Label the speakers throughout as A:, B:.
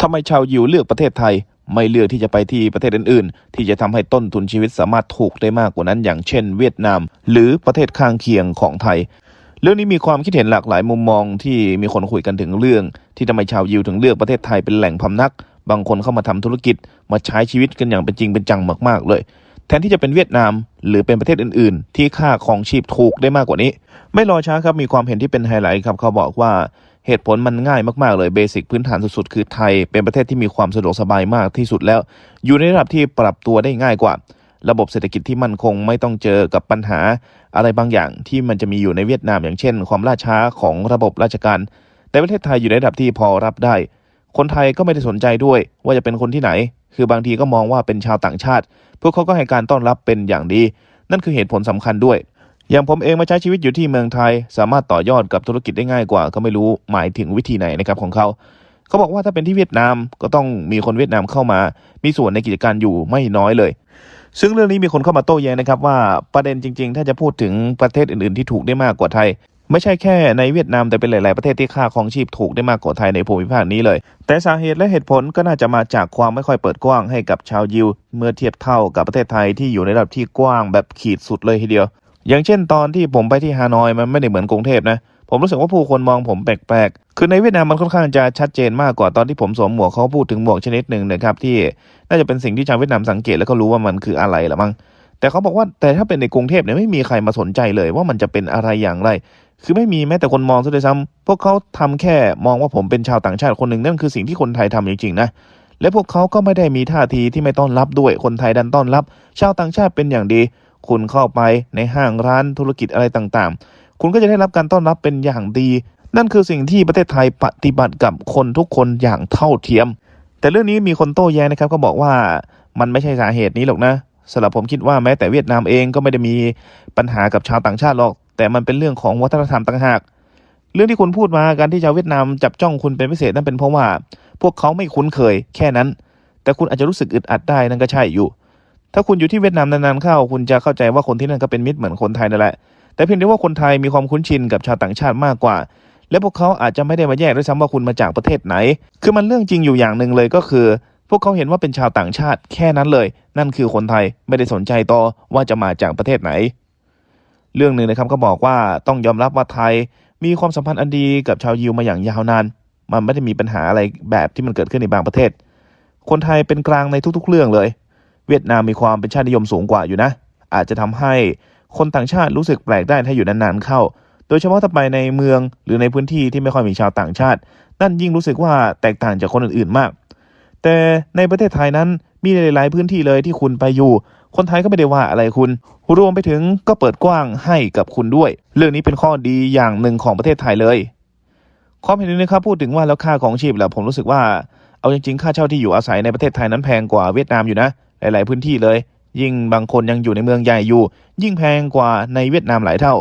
A: ทำไมชาวยิวเลือกประเทศไทย ไม่เลือกที่จะไปที่ประเทศอื่น ๆ ที่จะทำให้ต้นทุนชีวิตสามารถถูกได้มากกว่านั้น อย่างเช่น เวียดนาม หรือประเทศข้างเคียงของไทย เรื่องนี้มีความคิดเห็นหลากหลายมุมมองที่มีคนคุยกันถึงเรื่อง ที่ทำไมชาวยิวถึงเลือกประเทศไทยเป็นแหล่งพำนัก บางคนเข้ามาทำธุรกิจ มาใช้ชีวิตกันอย่างเป็นจริงเป็นจังมากๆเลยแทนที่จะเป็นเวียดนามหรือเป็นประเทศอื่นๆ ที่ค่าของชีพถูกได้มากกว่านี้ ไม่รอช้าครับมีความเห็นที่เป็นไฮไลท์ครับเขาบอกว่า เหตุผลมันง่ายมากๆเลยเบสิกพื้นฐานสุดๆ คือไทย เป็นประเทศที่มีความสะดวกสบายมากที่สุดแล้ว อยู่ในระดับที่ปรับตัวได้ง่ายกว่า ระบบเศรษฐกิจที่มั่นคงไม่ต้องเจอกับปัญหา อะไรบางอย่างที่มันจะมีอยู่ในเวียดนามอย่างเช่น ความล่าช้าของระบบราชการแต่ประเทศไทยอยู่ในระดับที่พอรับได้ คนไทยก็ไม่ได้สนใจด้วย ว่าจะเป็นคนที่ไหน คือบางทีก็มองว่าเป็นชาวต่างชาติ พวกเขาก็ให้การต้อนรับเป็นอย่างดี นั่นคือเหตุผลสำคัญด้วย อย่างผมเองมาใช้ชีวิตอยู่ที่เมืองไทย สามารถต่อยอดกับธุรกิจได้ง่ายกว่า ก็ไม่รู้หมายถึงวิธีไหนนะครับของเขาเขาบอกว่าถ้าเป็นที่เวียดนามก็ต้องมีคนเวียดนามเข้ามา มีส่วนในกิจการอยู่ไม่น้อยเลย ซึ่งเรื่องนี้มีคนเข้ามาโต้แย้งนะครับว่าประเด็นจริง ๆ ถ้าจะพูดถึงประเทศอื่นๆที่ถูกได้มากกว่าไทย ไม่ใช่แค่ในเวียดนามแต่เป็นหลาย ๆ ประเทศที่ค่าของชีพถูกได้มากกว่าไทยในภูมิภาคนี้เลย แต่สาเหตุและเหตุผลก็น่าจะมาจากความไม่ค่อยเปิดกว้างให้กับชาวยิว เมื่อเทียบเท่ากับประเทศไทยที่อยู่ในระดับที่กว้างแบบขีดสุดเลยทีเดียว อย่างเช่นตอนที่ผมไปที่ฮานอยมันไม่ได้เหมือนกรุงเทพนะ ผมรู้สึกว่าผู้คนมองผมแปลกๆ คือในเวียดนามมันค่อนข้างจะชัดเจนมากกว่าตอนที่ผมสวมหมวกเขาพูดถึงหมวกชนิดหนึ่งนะครับที่น่าจะเป็นสิ่งที่ชาวเวียดนามสังเกตแล้วก็รู้ว่ามันคืออะไรละมั้ง แต่เขาบอกว่าแต่ถ้าเป็นในกรุงเทพเนี่ยไม่มีใครมาสนใจเลยว่ามันจะเป็นอะไรอย่างไร คือไม่มีแม้แต่คนมองซะด้วยซ้ำพวกเขาทำแค่มองว่าผมเป็นชาวต่างชาติคนหนึ่งนั่นคือสิ่งที่คนไทยทำจริงๆนะและพวกเขาก็ไม่ได้มีท่าทีที่ไม่ต้อนรับด้วยคนไทยดันต้อนรับ ชาวต่างชาติเป็นอย่างดี คุณเข้าไปในห้างร้านธุรกิจอะไรต่างๆ คุณก็จะได้รับการต้อนรับเป็นอย่างดี นั่นคือสิ่งที่ประเทศไทยปฏิบัติกับคนทุกคนอย่างเท่าเทียม แต่เรื่องนี้มีคนโต้แย้งนะครับก็บอกว่ามันไม่ใช่สาเหตุนี้หรอกนะสำหรับผมคิดว่าแม้แต่เวียดนามเองก็ไม่ได้มีปัญหากับชาวต่างชาติหรอก แต่มันเป็นเรื่องของวัฒนธรรมต่างหาก เรื่องที่คุณพูดมาการที่ชาวเวียดนามจับจ้องคุณเป็นพิเศษนั่นเป็นเพราะว่า พวกเขาไม่คุ้นเคยแค่นั้น แต่คุณอาจจะรู้สึกอึดอัดได้นั่นก็ใช่อยู่ ถ้าคุณอยู่ที่เวียดนามนานๆเข้า คุณจะเข้าใจว่าคนที่นั่นก็เป็นมิตรเหมือนคนไทยนั่นแหละ แต่เพียงแต่ว่าคนไทยมีความคุ้นชินกับชาวต่างชาติมากกว่า และพวกเขาอาจจะไม่ได้มาแยกด้วยซ้ำว่าคุณมาจากประเทศไหน คือมันเรื่องจริงอยู่อย่างหนึ่งเลยก็คือ พวกเขาเห็นว่าเป็นชาวต่างชาติแค่นั้นเลย นั่นคือคนไทยไม่ได้สนใจต่อว่าจะมาจากประเทศไหน เรื่องหนึ่งนะครับก็บอกว่าต้องยอมรับว่าไทย มีความสัมพันธ์อันดีกับชาวยิวมาอย่างยาวนาน มันไม่ได้มีปัญหาอะไรแบบที่มันเกิดขึ้นในบางประเทศ คนไทยเป็นกลางในทุก ๆ เรื่องเลย เวียดนามมีความเป็นชาตินิยมสูงกว่าอยู่นะ อาจจะทำให้คนต่างชาติรู้สึกแปลกได้ถ้าอยู่นานๆเข้า โดยเฉพาะถ้าไปในเมืองหรือในพื้นที่ที่ไม่ค่อยมีชาวต่างชาติ นั่นยิ่งรู้สึกว่าแตกต่างจากคนอื่นๆมาก แต่ในประเทศไทยนั้นมีหลาย ๆ พื้นที่เลยที่คุณไปอยู่ คนไทยก็ไม่ได้ว่าอะไรคุณ รวมไปถึงก็เปิดกว้างให้กับคุณด้วย เรื่องนี้เป็นข้อดีอย่างหนึ่งของประเทศไทยเลยความเห็นนี้นะครับพูดถึงว่าแล้วค่าของชีพแล้วผมรู้สึกว่าเอาจริงๆ ค่าเช่าที่อยู่อาศัยในประเทศไทยนั้นแพงกว่าเวียดนามอยู่นะ ลาย ๆ พื้นที่เลย ยิ่งบางคนยังอยู่ในเมืองใหญ่อยู่ ยิ่งแพงกว่าในเวียดนามหลายเท่า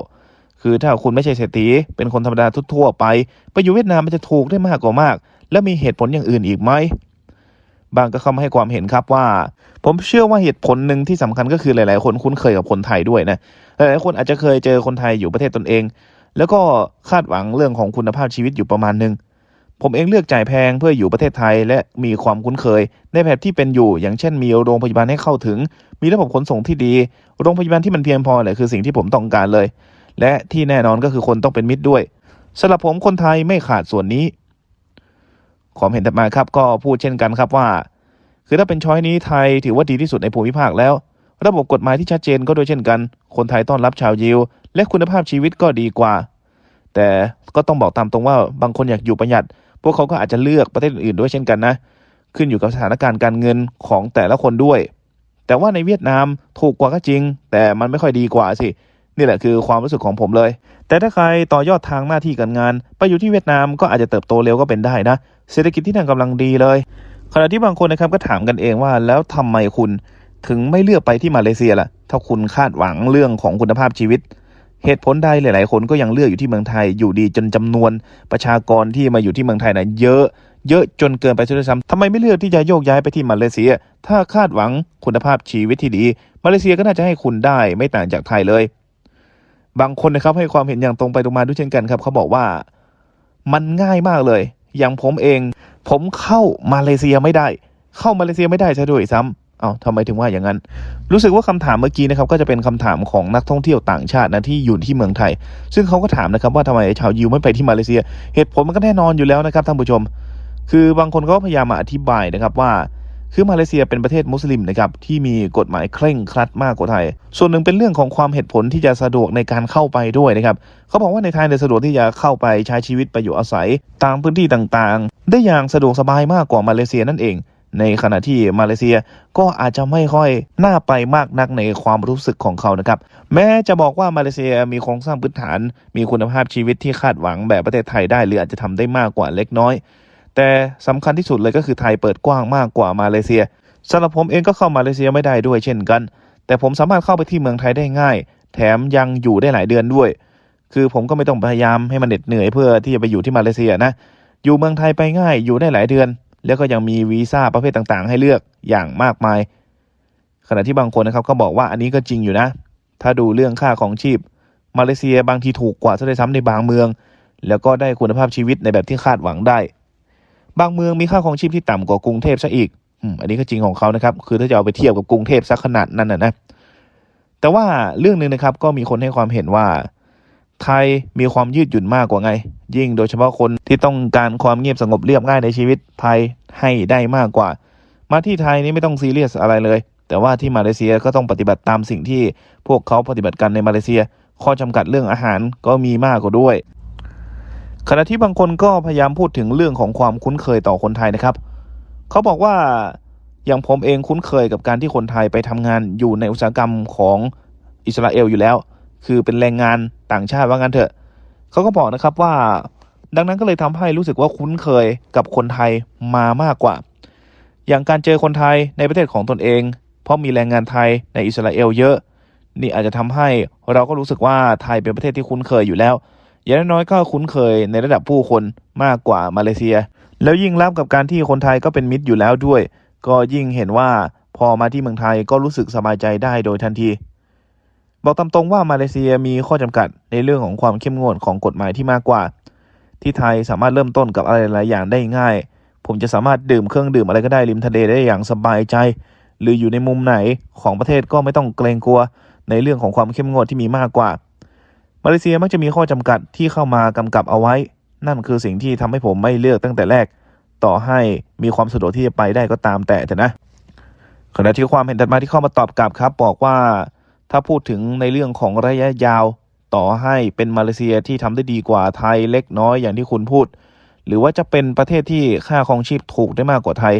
A: คือถ้าคุณไม่ใช่เศรษฐีเป็นคนธรรมดาทั่วไปไปอยู่เวียดนามมันจะถูกได้มากกว่ามาก และมีเหตุผลอย่างอื่นอีกไหมบางก็เข้ามาให้ความเห็นครับว่า ผมเชื่อว่าเหตุผลหนึ่งที่สำคัญก็คือหลาย ๆ คนคุ้นเคยกับคนไทยด้วยนะหลาย ๆ คนอาจจะเคยเจอคนไทยอยู่ประเทศตนเอง แล้วก็คาดหวังเรื่องของคุณภาพชีวิตอยู่ประมาณหนึ่ง ผมเองเลือกจ่ายแพงเพื่ออยู่ประเทศไทย และมีความคุ้นเคย ในแบบที่เป็นอยู่ อย่างเช่นมีโรงพยาบาลให้เข้าถึง มีระบบขนส่งที่ดี โรงพยาบาลที่มันเพียงพอแหละคือสิ่งที่ผมต้องการเลย และที่แน่นอนก็คือคนต้องเป็นมิตรด้วยสำหรับผมคนไทยไม่ขาดส่วนนี้ความเห็นถัดมาครับก็พูดเช่นกันครับว่า คือถ้าเป็นช้อยนี้ไทยถือว่าดีที่สุดในภูมิภาคแล้ว ระบบกฎหมายที่ชัดเจนก็โดยเช่นกัน คนไทยต้อนรับชาวยิว และคุณภาพชีวิตก็ดีกว่า แต่ก็ต้องบอกตามตรงว่าบางคนอยากอยู่ประหยัด พวกเขาก็อาจจะเลือกประเทศอื่นๆด้วยเช่นกันนะ ขึ้นอยู่กับสถานการณ์การเงินของแต่ละคนด้วย แต่ว่าในเวียดนามถูกกว่าก็จริง แต่มันไม่ค่อยดีกว่าสินี่แหละคือความรู้สึกของผมเลย แต่ถ้าใครต่อยอดทางหน้าที่การงาน ไปอยู่ที่เวียดนามก็อาจจะเติบโตเร็วก็เป็นได้นะ เศรษฐกิจที่นั่นกำลังดีเลย ขณะที่บางคนนะครับก็ถามกันเองว่าแล้วทำไมคุณ ถึงไม่เลือกไปที่มาเลเซียล่ะ ถ้าคุณคาดหวังเรื่องของคุณภาพชีวิต เหตุผลใดหลาย ๆ คนก็ยังเลือกอยู่ที่เมืองไทยอยู่ดีจนจำนวนประชากรที่มาอยู่ที่เมืองไทยนะเยอะ เยอะจนเกินไปซะด้วยซ้ำทำไมไม่เลือกที่จะโยกย้ายไปที่มาเลเซีย ถ้าคาดหวังคุณภาพชีวิตที่ดี มาเลเซียก็น่าจะให้คุณได้ไม่ต่างจากไทยเลย บางคนนะครับให้ความเห็นอย่างตรงไปตรงมาด้วยเช่นกันครับ เขาบอกว่ามันง่ายมากเลย อย่างผมเอง ผมเข้ามาเลเซียไม่ได้ เข้ามาเลเซียไม่ได้ซะด้วยซ้ำ เอาทำไมถึงว่าอย่างนั้น รู้สึกว่าคำถามเมื่อกี้นะครับก็จะเป็นคำถามของนักท่องเที่ยวต่างชาตินะที่อยู่ที่เมืองไทย ซึ่งเขาก็ถามนะครับว่าทำไมชาวยิวไม่ไปที่มาเลเซีย เหตุผลมันก็แน่นอนอยู่แล้วนะครับท่านผู้ชม คือบางคนก็พยายามมาอธิบายนะครับว่าคือมาเลเซียเป็นประเทศมุสลิมนะครับที่มีกฎหมายเคร่งครัดมากกว่าไทย ส่วนหนึ่งเป็นเรื่องของความเหตุผลที่จะสะดวกในการเข้าไปด้วยนะครับเขาบอกว่าในไทยเนี่ยสะดวกที่จะเข้าไปใช้ชีวิตไปอยู่อาศัย ตามพื้นที่ต่างๆ ได้อย่างสะดวกสบายมากกว่ามาเลเซียนั่นเอง ในขณะที่มาเลเซียก็อาจจะไม่ค่อยน่าไปมากนักในความรู้สึกของเขานะครับ แม้จะบอกว่ามาเลเซียมีโครงสร้างพื้นฐาน มีคุณภาพชีวิตที่คาดหวังแบบประเทศไทยได้ หรืออาจจะทำได้มากกว่าเล็กน้อย แต่สำคัญที่สุดเลยก็คือไทยเปิดกว้างมากกว่ามาเลเซียสำหรับผมเองก็เข้ามาเลเซียไม่ได้ด้วยเช่นกัน แต่ผมสามารถเข้าไปที่เมืองไทยได้ง่าย แถมยังอยู่ได้หลายเดือนด้วย คือผมก็ไม่ต้องพยายามให้มันเหน็ดเหนื่อยเพื่อที่จะไปอยู่ที่มาเลเซียนะอยู่เมืองไทยไปง่ายอยู่ได้หลายเดือน แล้วก็ยังมีวีซ่าประเภทต่างๆ ให้เลือกอย่างมากมาย ขณะที่บางคนนะครับก็บอกว่าอันนี้ก็จริงอยู่นะ ถ้าดูเรื่องค่าของชีพ มาเลเซียบางทีถูกกว่าซะด้วยซ้ำในบางเมือง แล้วก็ได้คุณภาพชีวิตในแบบที่คาดหวังได้ บางเมืองมีค่าของชีพที่ต่ำกว่ากรุงเทพซะอีกอันนี้ก็จริงของเขานะครับ คือถ้าจะเอาไปเทียบกับกรุงเทพสักขนาดนั้นนะนะ แต่ว่าเรื่องหนึ่งนะครับก็มีคนให้ความเห็นว่า ไทยมีความยืดหยุ่นมากกว่าไง ยิ่งโดยเฉพาะคนที่ต้องการความเงียบสงบเรียบง่ายในชีวิตไทยให้ได้มากกว่า มาที่ไทยนี่ไม่ต้องซีเรียสอะไรเลย แต่ว่าที่มาเลเซียก็ต้องปฏิบัติตามสิ่งที่พวกเขาปฏิบัติกันในมาเลเซีย ข้อจำกัดเรื่องอาหารก็มีมากกว่าด้วย ขณะที่บางคนก็พยายามพูดถึงเรื่องของความคุ้นเคยต่อคนไทยนะครับ เขาบอกว่าอย่างผมเองคุ้นเคยกับการที่คนไทยไปทำงานอยู่ในอุตสาหกรรมของอิสราเอลอยู่แล้ว คือเป็นแรงงานต่างชาติว่างั้นเถอะเขาก็บอกนะครับว่า ดังนั้นก็เลยทำให้รู้สึกว่าคุ้นเคยกับคนไทยมามากกว่า อย่างการเจอคนไทยในประเทศของตนเอง เพราะมีแรงงานไทยในอิสราเอลเยอะ นี่อาจจะทำให้เราก็รู้สึกว่าไทยเป็นประเทศที่คุ้นเคยอยู่แล้ว อย่างน้อยก็คุ้นเคยในระดับผู้คนมากกว่ามาเลเซีย แล้วยิ่งรับกับการที่คนไทยก็เป็นมิตรอยู่แล้วด้วย ก็ยิ่งเห็นว่าพอมาที่เมืองไทยก็รู้สึกสบายใจได้โดยทันที บอกตามตรงว่ามาเลเซียมีข้อจำกัดในเรื่องของความเข้มงวดของกฎหมายที่มากกว่า ที่ไทยสามารถเริ่มต้นกับอะไรหลายอย่างได้ง่าย ผมจะสามารถดื่มเครื่องดื่มอะไรก็ได้ริมทะเลได้อย่างสบายใจ หรืออยู่ในมุมไหนของประเทศก็ไม่ต้องเกรงกลัวในเรื่องของความเข้มงวดที่มีมากกว่า มาเลเซียมักจะมีข้อจำกัดที่เข้ามากำกับเอาไว้ นั่นคือสิ่งที่ทำให้ผมไม่เลือกตั้งแต่แรก ต่อให้มีความสะดวกที่จะไปได้ก็ตามแต่เถอะนะขณะที่ความเห็นถัดมาที่เข้ามาตอบกลับครับ บอกว่า ถ้าพูดถึงในเรื่องของระยะยาว ต่อให้เป็นมาเลเซียที่ทำได้ดีกว่าไทยเล็กน้อยอย่างที่คุณพูด หรือว่าจะเป็นประเทศที่ค่าครองชีพถูกได้มากกว่าไทย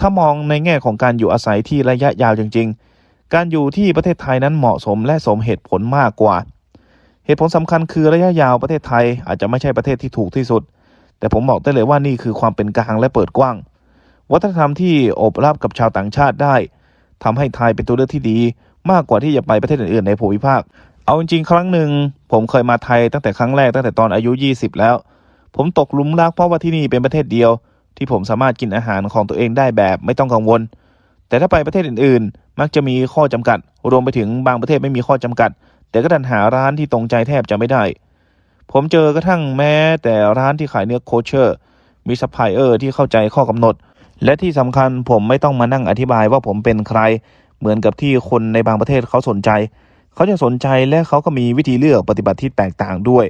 A: ถ้ามองในแง่ของการอยู่อาศัยที่ระยะยาวจริง ๆ การอยู่ที่ประเทศไทยนั้นเหมาะสมและสมเหตุผลมากกว่า เหตุผลสำคัญคือระยะยาวประเทศไทยอาจจะไม่ใช่ประเทศที่ถูกที่สุด แต่ผมบอกได้เลยว่านี่คือความเป็นกลางและเปิดกว้าง วัฒนธรรมที่โอบรับกับชาวต่างชาติได้ทำให้ไทยเป็นตัวเลือกที่ดี มากกว่าที่จะไปประเทศอื่นๆในภูมิภาค เอาจริงๆ ครั้งหนึ่งผมเคยมาไทยตั้งแต่ครั้งแรกตั้งแต่ตอนอายุ 20 แล้ว ผมตกหลุมรักเพราะว่าที่นี่เป็นประเทศเดียว ที่ผมสามารถกินอาหารของตัวเองได้แบบไม่ต้องกังวล แต่ถ้าไปประเทศอื่นๆ มักจะมีข้อจำกัด รวมไปถึงบางประเทศไม่มีข้อจำกัด แต่ก็ดันหาร้านที่ตรงใจแทบจะไม่ได้ ผมเจอกระทั่งแม้แต่ร้านที่ขายเนื้อโคเชอร์มีซัพพลายเออร์ที่เข้าใจข้อกำหนดและที่สำคัญผมไม่ต้องมานั่งอธิบายว่าผมเป็นใคร เหมือนกับที่คนในบางประเทศเขาสนใจ เขาจะสนใจและเขาก็มีวิธีเลือกปฏิบัติที่แตกต่างด้วย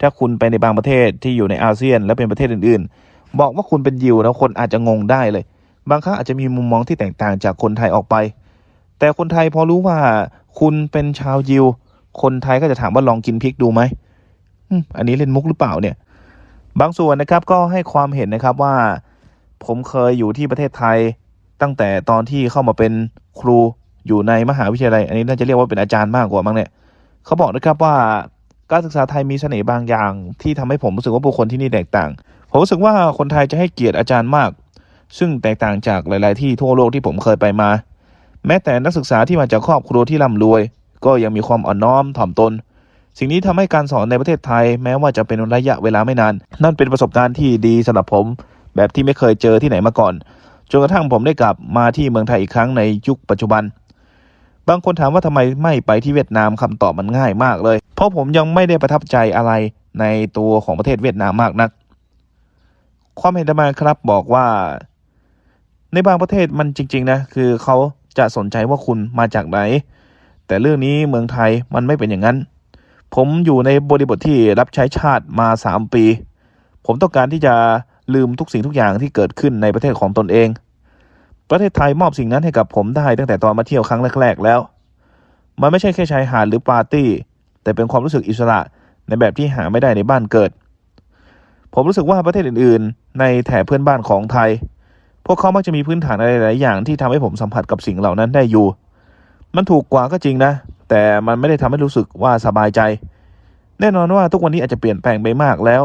A: ถ้าคุณไปในบางประเทศที่อยู่ในอาเซียน และเป็นประเทศอื่นๆ บอกว่าคุณเป็นยิวแล้วคนอาจจะงงได้เลย บางครั้งอาจจะมีมุมมองที่แตกต่างจากคนไทยออกไป แต่คนไทยพอรู้ว่าคุณเป็นชาวยิว คนไทยก็จะถามว่าลองกินพริกดูไหมอืมอันนี้เล่นมุกหรือเปล่าเนี่ย บางส่วนนะครับก็ให้ความเห็นนะครับว่า ผมเคยอยู่ที่ประเทศไทย ตั้งแต่ตอนที่เข้ามาเป็นครูอยู่ในมหาวิทยาลัย อันนี้น่าจะเรียกว่าเป็นอาจารย์มากกว่ามั้งเนี่ยเขาบอกนะครับว่าการศึกษาไทยมีเสน่ห์บางอย่าง ที่ทำให้ผมรู้สึกว่าบุคคลที่นี่แตกต่าง ผมรู้สึกว่าคนไทยจะให้เกียรติอาจารย์มาก ซึ่งแตกต่างจากหลาย ๆ ที่ทั่วโลกที่ผมเคยไปมา แม้แต่นักศึกษาที่มาจากครอบครัวที่ร่ำรวย ก็ยังมีความอ่อนน้อมถ่อมตน สิ่งนี้ทำให้การสอนในประเทศไทย แม้ว่าจะเป็นระยะเวลาไม่นาน นั่นเป็นประสบการณ์ที่ดีสำหรับผม แบบที่ไม่เคยเจอที่ไหนมาก่อน จนกระทั่งผมได้กลับมาที่เมืองไทยอีกครั้งในยุคปัจจุบัน บางคนถามว่าทำไมไม่ไปที่เวียดนามคำตอบมันง่ายมากเลย เพราะผมยังไม่ได้ประทับใจอะไรในตัวของประเทศเวียดนามมากนัก ความเห็นอาตมาครับบอกว่า ในบางประเทศมันจริง ๆ นะ คือเขาจะสนใจว่าคุณมาจากไหน แต่เรื่องนี้เมืองไทยมันไม่เป็นอย่างนั้น ผมอยู่ในบริบทที่รับใช้ชาติมาสามปี ผมต้องการที่จะ ลืมทุกสิ่งทุกอย่างที่เกิดขึ้นในประเทศของตนเอง ประเทศไทยมอบสิ่งนั้นให้กับผมได้ตั้งแต่ตอนมาเที่ยวครั้งแรก ๆ แล้ว มันไม่ใช่แค่ชายหาดหรือปาร์ตี้ แต่เป็นความรู้สึกอิสระในแบบที่หาไม่ได้ในบ้านเกิด ผมรู้สึกว่าประเทศอื่น ๆ ในแถบเพื่อนบ้านของไทย พวกเขามักจะมีพื้นฐานอะไรหลายอย่างที่ทำให้ผมสัมผัสกับสิ่งเหล่านั้นได้อยู่ มันถูกกว่าก็จริงนะ แต่มันไม่ได้ทำให้รู้สึกว่าสบายใจ แน่นอนว่าทุกวันนี้อาจจะเปลี่ยนแปลงไปมากแล้ว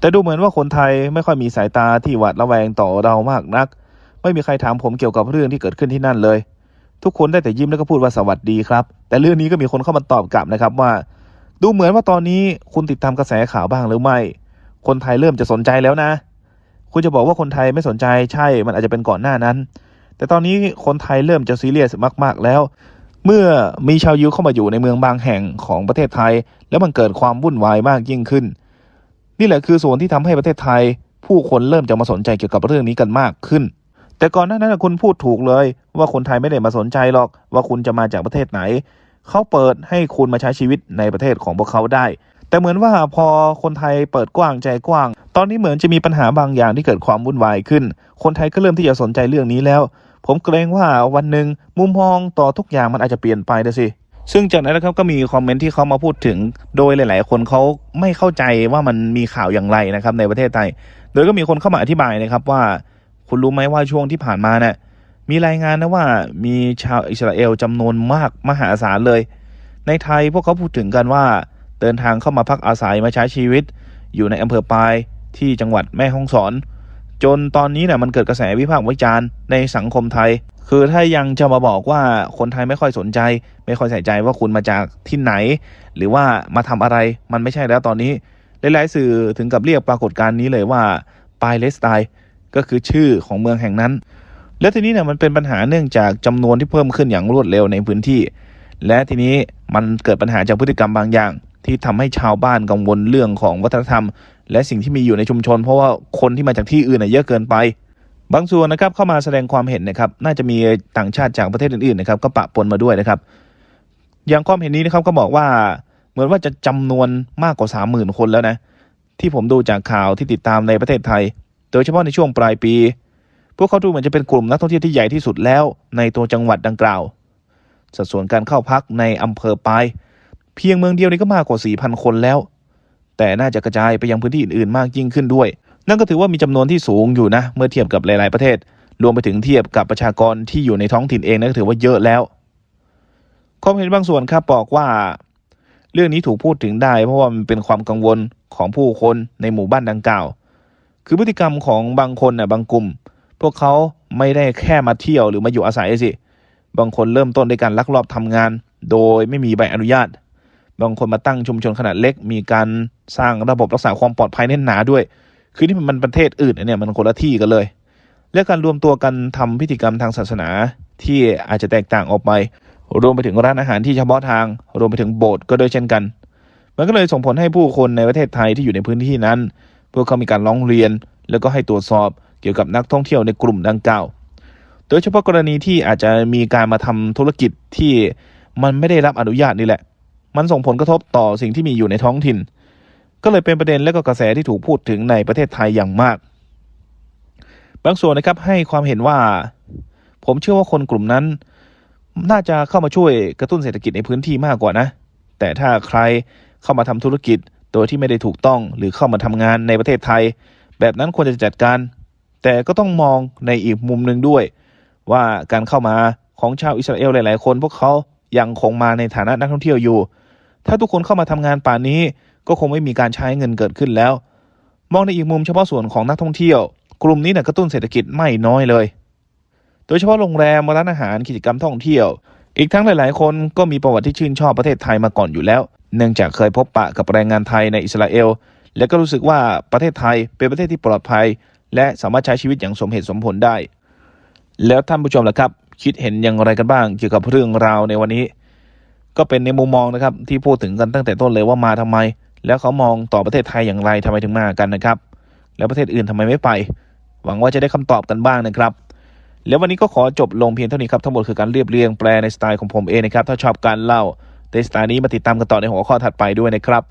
A: แต่ดูเหมือนว่าคนไทยไม่ค่อยมีสายตาที่หวาดระแวงต่อเรามากนัก ไม่มีใครถามผมเกี่ยวกับเรื่องที่เกิดขึ้นที่นั่นเลย ทุกคนได้แต่ยิ้มแล้วก็พูดว่าสวัสดีครับ แต่เรื่องนี้ก็มีคนเข้ามาตอบกลับนะครับว่า ดูเหมือนว่าตอนนี้คุณติดตามกระแสข่าวบ้างหรือไม่ คนไทยเริ่มจะสนใจแล้วนะ คุณจะบอกว่าคนไทยไม่สนใจใช่ มันอาจจะเป็นก่อนหน้านั้น แต่ตอนนี้คนไทยเริ่มจะซีเรียสมาก ๆ แล้ว เมื่อมีชาวยิวเข้ามาอยู่ในเมืองบางแห่งของประเทศไทย แล้วมันเกิดความวุ่นวายมากยิ่งขึ้น นี่แหละคือส่วนที่ทำให้ประเทศไทย ผู้คนเริ่มจะมาสนใจเกี่ยวกับเรื่องนี้กันมากขึ้น แต่ก่อนหน้านั้นคุณพูดถูกเลย ว่าคนไทยไม่ได้มาสนใจหรอก ว่าคุณจะมาจากประเทศไหน เขาเปิดให้คุณมาใช้ชีวิตในประเทศของพวกเขาได้ แต่เหมือนว่าพอคนไทยเปิดกว้างใจกว้าง ตอนนี้เหมือนจะมีปัญหาบางอย่างที่เกิดความวุ่นวายขึ้น คนไทยก็เริ่มที่จะสนใจเรื่องนี้แล้ว ผมเกรงว่าวันหนึ่งมุมมองต่อทุกอย่างมันอาจจะเปลี่ยนไปนะสิ ซึ่งจากนั้นนะครับก็มีคอมเมนต์ที่เขามาพูดถึง โดยหลาย ๆ คนเขาไม่เข้าใจว่ามันมีข่าวอย่างไรนะครับ ในประเทศไทย โดยก็มีคนเข้ามาอธิบายนะครับว่า คุณรู้ไหมว่าช่วงที่ผ่านมาเนี่ยมีรายงานนะว่ามีชาวอิสราเอลจำนวนมากมหาศาลเลย ในไทยพวกเขาพูดถึงกันว่า เดินทางเข้ามาพักอาศัยมาใช้ชีวิต อยู่ในอำเภอปายที่จังหวัดแม่ฮ่องสอน จนตอนนี้เนี่ยมันเกิดกระแสวิพากษ์วิจารณ์ในสังคมไทย คือถ้ายังจะมาบอกว่าคนไทยไม่ค่อยสนใจ ไม่ค่อยใส่ใจว่าคุณมาจากที่ไหน หรือว่ามาทำอะไรมันไม่ใช่แล้วตอนนี้หลายๆสื่อถึงกับเรียกปรากฏการณ์นี้เลยว่าปายเลสไตน์ก็คือชื่อของเมืองแห่งนั้น และทีนี้เนี่ยมันเป็นปัญหาเนื่องจากจำนวนที่เพิ่มขึ้นอย่างรวดเร็วในพื้นที่ และทีนี้มันเกิดปัญหาจากพฤติกรรมบางอย่าง ที่ทำให้ชาวบ้านกังวลเรื่องของวัฒนธรรม และสิ่งที่มีอยู่ในชุมชน เพราะว่าคนที่มาจากที่อื่นน่ะเยอะเกินไป บางส่วนนะครับเข้ามาแสดงความเห็นนะครับ น่าจะมีต่างชาติจากประเทศอื่นๆนะครับก็ปะปนมาด้วยนะครับ อย่างความเห็นนี้นะครับก็บอกว่าเหมือนว่าจะจำนวนมากกว่าสามหมื่นคนแล้วนะที่ผมดูจากข่าวที่ติดตามในประเทศไทย โดยเฉพาะในช่วงปลายปี พวกเขาดูเหมือนจะเป็นกลุ่มนักท่องเที่ยวที่ใหญ่ที่สุดแล้วในตัวจังหวัดดังกล่าว สัดส่วนการเข้าพักในอำเภอปายเพียงเมืองเดียวนี้ก็มากกว่า 4,000 คนแล้ว แต่น่าจะกระจายไปยังพื้นที่อื่นๆ มากยิ่งขึ้นด้วย นั่นก็ถือว่ามีจำนวนที่สูงอยู่นะเมื่อเทียบกับหลาย ๆ ประเทศ รวมไปถึงเทียบกับประชากรที่อยู่ในท้องถิ่นเองนั่นก็ถือว่าเยอะแล้วความเห็นบางส่วนครับบอกว่า เรื่องนี้ถูกพูดถึงได้ เพราะว่ามันเป็นความกังวลของผู้คนในหมู่บ้านดังกล่าว คือพฤติกรรมของบางคนน่ะบางกลุ่ม พวกเขาไม่ได้แค่มาเที่ยวหรือมาอยู่อาศัยสิ บางคนเริ่มต้นด้วยการลักลอบทำงาน โดยไม่มีใบอนุญาต บางคนมาตั้งชุมชนขนาดเล็ก มีการสร้างระบบรักษาความปลอดภัยแน่นหนาด้วย คือนี่มันประเทศอื่นเนี่ยมันคนละที่กันเลย และการรวมตัวกันทำพิธีกรรมทางศาสนาที่อาจจะแตกต่างออกไป รวมไปถึงร้านอาหารที่เฉพาะทาง รวมไปถึงโบสถ์ก็ด้วยเช่นกัน มันก็เลยส่งผลให้ผู้คนในประเทศไทยที่อยู่ในพื้นที่นั้น พวกเขามีการร้องเรียน แล้วก็ให้ตรวจสอบเกี่ยวกับนักท่องเที่ยวในกลุ่มดังกล่าว โดยเฉพาะกรณีที่อาจจะมีการมาทำธุรกิจที่มันไม่ได้รับอนุญาตนี่แหละ มันส่งผลกระทบต่อสิ่งที่มีอยู่ในท้องถิ่น ก็เลยเป็นประเด็นและก็กระแสที่ถูกพูดถึงในประเทศไทยอย่างมาก บางส่วนนะครับให้ความเห็นว่า ผมเชื่อว่าคนกลุ่มนั้น น่าจะเข้ามาช่วยกระตุ้นเศรษฐกิจในพื้นที่มากกว่านะ แต่ถ้าใครเข้ามาทำธุรกิจโดยที่ไม่ได้ถูกต้องหรือเข้ามาทำงานในประเทศไทย แบบนั้นควรจะจัดการ แต่ก็ต้องมองในอีกมุมหนึ่งด้วย ว่าการเข้ามาของชาวอิสราเอลหลาย ๆ คน พวกเขายังคงมาในฐานะนักท่องเที่ยวอยู่ ถ้าทุกคนเข้ามาทำงานป่านนี้ ก็คงไม่มีการใช้เงินเกิดขึ้นแล้ว มองในอีกมุมเฉพาะส่วนของนักท่องเที่ยว กลุ่มนี้เนี่ยกระตุ้นเศรษฐกิจไม่น้อยเลย โดยเฉพาะโรงแรมร้านอาหารกิจกรรมท่องเที่ยว อีกทั้งหลาย ๆ คนก็มีประวัติที่ชื่นชอบประเทศไทยมาก่อนอยู่แล้ว เนื่องจากเคยพบปะกับแรงงานไทยในอิสราเอล และก็รู้สึกว่าประเทศไทยเป็นประเทศที่ปลอดภัย และสามารถใช้ชีวิตอย่างสมเหตุสมผลได้ แล้วท่านผู้ชมล่ะครับ คิดเห็นอย่างไรกันบ้างเกี่ยวกับเรื่องราวในวันนี้ ก็เป็นในมุมมองนะครับที่พูดถึงกันตั้งแต่ต้นเลยว่ามาทำไม แล้วเขามองต่อประเทศไทยอย่างไรทำไมถึงมากันนะครับ แล้วประเทศอื่นทำไมไม่ไป หวังว่าจะได้คำตอบกันบ้างนะครับแล้ววันนี้ก็ขอจบลงเพียงเท่านี้ครับทั้งหมดคือการเรียบเรียงแปลในสไตล์ของผมเองนะครับถ้าชอบการเล่าในสไตล์นี้มาติดตามกันต่อในหัวข้อถัดไปด้วยนะครับ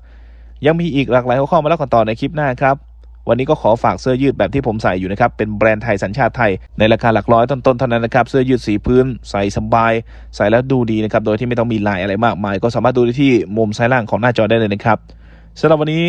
A: ยังมีอีกหลากหลายหัวข้อมาแล้วกันต่อในคลิปหน้าครับ วันนี้ก็ขอฝากเสื้อยืดแบบที่ผมใส่อยู่นะครับ เป็นแบรนด์ไทยสัญชาติไทย ในราคาหลักร้อยต้นๆเท่านั้นนะครับ เสื้อยืดสีพื้นใส่สบาย ใส่แล้วดูดีนะครับ โดยที่ไม่ต้องมีลายอะไรมากมาย ก็สามารถดูได้ที่มุมซ้ายล่างของหน้าจอได้เลยนะครับสำหรับวันนี้